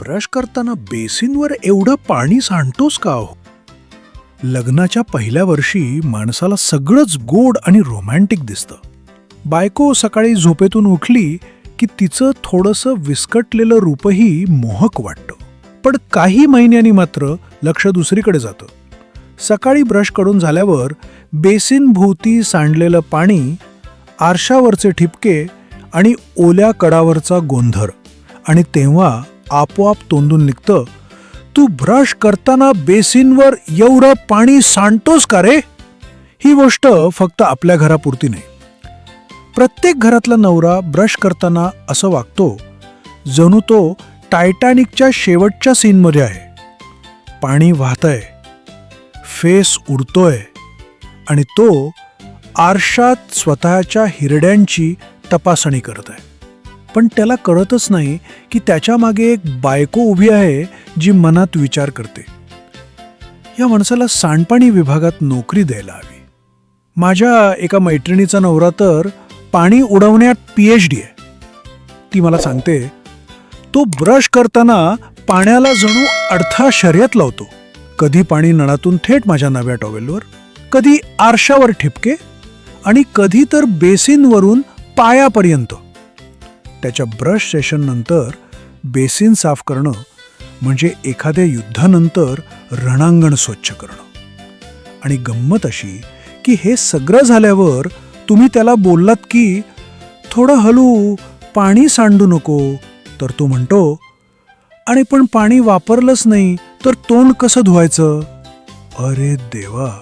Brush करताना बेसिनवर एवढं पाणी सांडतोस का हो? लग्नाच्या पहिल्या वर्षी माणसाला सगळंच गोड आणि रोमॅन्टिक दिसतं. बायको सकाळी झोपेतून उठली की तिचं थोडंसं विस्कटलेलं रूपही मोहक वाटतं. पण काही महिन्यांनी मात्र लक्ष दुसरीकडे जातं. सकाळी ब्रशकडून झाल्यावर बेसिनभोवती सांडलेलं पाणी आरशावरचे ठिपके आणि ओल्या कडावरचा गोंधर आणि तेव्हा आपोआप तोंडून निघतं. तू ब्रश करताना बेसिनवर एवढं पाणी सांडतोस का रे? ही गोष्ट फक्त आपल्या घरापुरती नाही. प्रत्येक घरातला नवरा ब्रश करताना असं वागतो जणू तो टायटॅनिकच्या शेवटच्या सीनमध्ये आहे. पाणी वाहतंय फेस उडतोय आणि तो आरशात स्वतःच्या हिरड्यांची तपासणी करत आहे पण त्याला कळतच नाही की त्याच्यामागे एक बायको उभी आहे जी मनात विचार करते. या माणसाला सांडपाणी विभागात नोकरी द्यायला हवी. माझ्या एका मैत्रिणीचा नवरा तर पाणी उडवण्यात पीएच डी आहे. ती मला सांगते तो ब्रश करताना पाण्याला जणू अडथळा शर्यत लावतो. कधी पाणी नळातून थेट माझ्या नव्या टॉवेलवर कधी आरशावर ठिपके आणि कधी तर बेसिनवरून पायापर्यंत. त्याच्या ब्रश सेशन नंतर बेसिन साफ करणं म्हणजे एखाद्या युद्धानंतर रणांगण स्वच्छ करणं. आणि गंमत अशी की हे सगळं झाल्यावर तुम्ही त्याला बोललात की थोडं हलू पाणी सांडू नको. तर तो म्हणतो आणि पण पाणी वापरलंच नाही तर तोंड कसं धुवायचं? अरे देवा.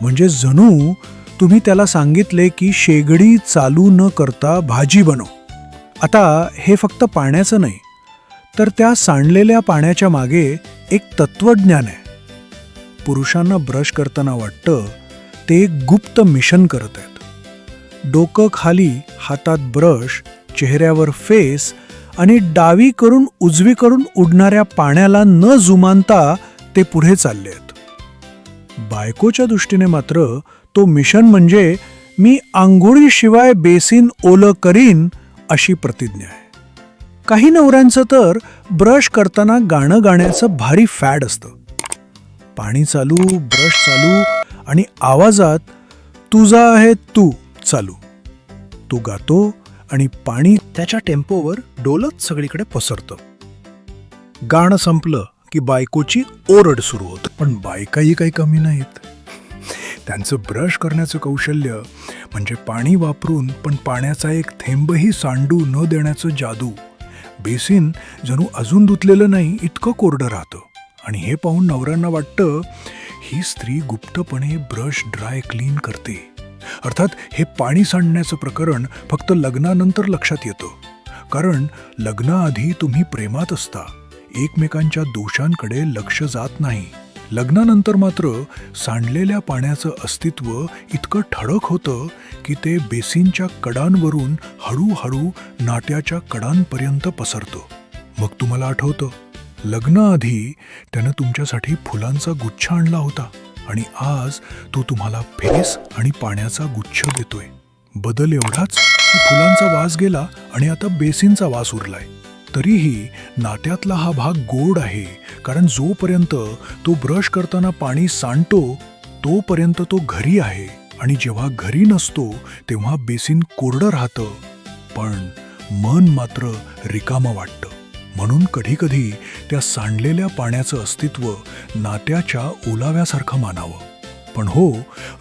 म्हणजे जणू तुम्ही त्याला सांगितले की शेगडी चालू न करता भाजी बनव. आता हे फक्त पाण्याचं नाही तर त्या सांडलेल्या पाण्याच्या मागे एक तत्वज्ञान आहे. पुरुषांना ब्रश करताना वाटतं ते एक गुप्त मिशन करत आहेत. डोकं खाली हातात ब्रश चेहऱ्यावर फेस आणि डावी करून उजवी करून उडणाऱ्या पाण्याला न जुमानता ते पुढे चालले आहेत. बायकोच्या दृष्टीने मात्र तो मिशन म्हणजे मी आंघोळीशिवाय बेसिन ओलं करीन अशी प्रतिज्ञा आहे. काही नवऱ्यांचं तर ब्रश करताना गाणं गाण्याचं भारी फॅड असतं. पाणी चालू ब्रश चालू आणि आवाजात तुझा आहे तू चालू. तू गातो आणि पाणी त्याच्या टेम्पोवर डोलत सगळीकडे पसरतं. गाणं संपलं की बायकोची ओरड सुरू होत. पण बायकाही काही कमी नाहीत. त्यांचं ब्रश करण्याचं कौशल्य म्हणजे पाणी वापरून पण पाण्याचा एक थेंबही सांडू न देण्याचं जादू. बेसिन जणू अजून धुतलेलं नाही इतकं कोरडं राहतं. आणि हे पाहून नवऱ्यांना वाटतं ही स्त्री गुप्तपणे ब्रश ड्राय क्लीन करते. अर्थात हे पाणी सांडण्याचं प्रकरण फक्त लग्नानंतर लक्षात येतं. कारण लग्नाआधी तुम्ही प्रेमात असता. एकमेकांच्या दोषांकडे लक्ष जात नाही. लग्नानंतर मात्र सांडलेल्या पाण्याचं अस्तित्व इतकं ठळक होतं की ते बेसिनच्या कडांवरून हळूहळू नाट्याच्या कडांपर्यंत पसरतं. मग तुम्हाला आठवतं लग्नाआधी त्यानं तुमच्यासाठी फुलांचा गुच्छ आणला होता आणि आज तो तुम्हाला फेस आणि पाण्याचा गुच्छ देतोय. बदल एवढाच की फुलांचा वास गेला आणि आता बेसिनचा वास उरलाय. तरीही नात्यातला हा भाग गोड आहे कारण जोपर्यंत तो ब्रश करताना पाणी सांडतो तोपर्यंत तो घरी आहे. आणि जेव्हा घरी नसतो तेव्हा बेसिन कोरडं राहतं. पण मन मात्र रिकामं वाटतं. म्हणून कधीकधी त्या सांडलेल्या पाण्याचं अस्तित्व नात्याच्या ओलाव्यासारखं मानावं. पण हो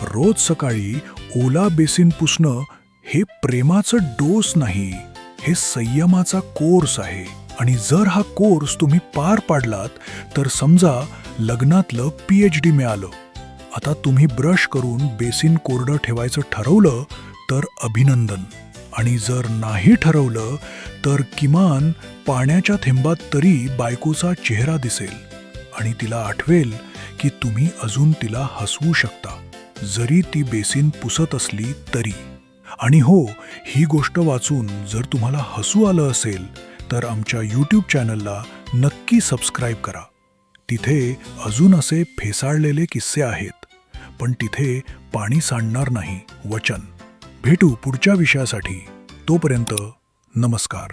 रोज सकाळी ओला बेसिन पुसणं हे प्रेमाचं डोस नाही. हे संयमाचा कोर्स आहे. आणि जर हा कोर्स तुम्ही पार पाडलात तर समजा लग्नातलं पी एच डी मिळालं. आता तुम्ही ब्रश करून बेसिन कोरडं ठेवायचं ठरवलं तर अभिनंदन. आणि जर नाही ठरवलं तर किमान पाण्याच्या थेंबात तरी बायकोचा चेहरा दिसेल. आणि तिला आठवेल की तुम्ही अजून तिला हसवू शकता. जरी ती बेसिन पुसत असली तरी. आणि हो ही गोष्ट वाचून जर तुम्हाला हसू आलं असेल तर आमच्या यूट्यूब चॅनलला नक्की सबस्क्राईब करा. तिथे अजून असे फेसाळलेले किस्से आहेत पण तिथे पाणी सांडणार नाही. वचन. भेटू पुढच्या विषयासाठी. तोपर्यंत नमस्कार.